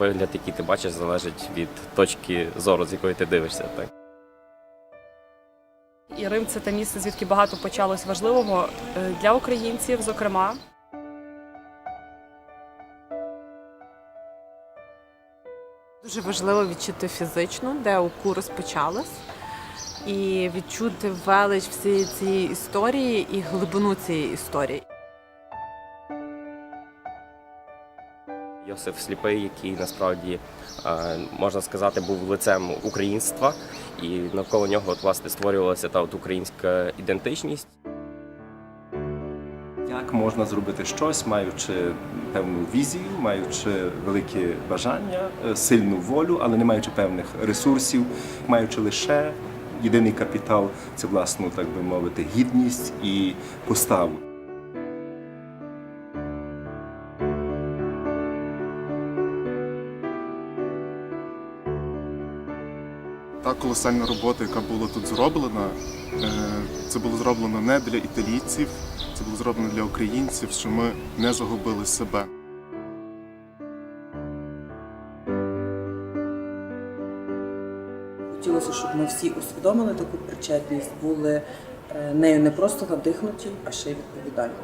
вигляд, який ти бачиш, залежить від точки зору, з якої ти дивишся. Так. І Рим це те місце, звідки багато почалось важливого е, для українців, зокрема. Дуже важливо відчути фізично, де УКУ розпочалась, і відчути велич всієї цієї історії і глибину цієї історії. Йосиф Сліпий, який насправді е, можна сказати був лицем українства, і навколо нього от, власне створювалася та от українська ідентичність. Як можна зробити щось, маючи певну візію, маючи велике бажання, е, сильну волю, але не маючи певних ресурсів, маючи лише єдиний капітал це власну, так би мовити, гідність і поставу. Та колосальна робота, яка була тут зроблена, е, це було зроблено не для італійців, це було зроблено для українців, що ми не загубили себе. Хотілося, щоб ми всі усвідомили таку причетність, були е, нею не просто надихнуті, а ще й відповідальні.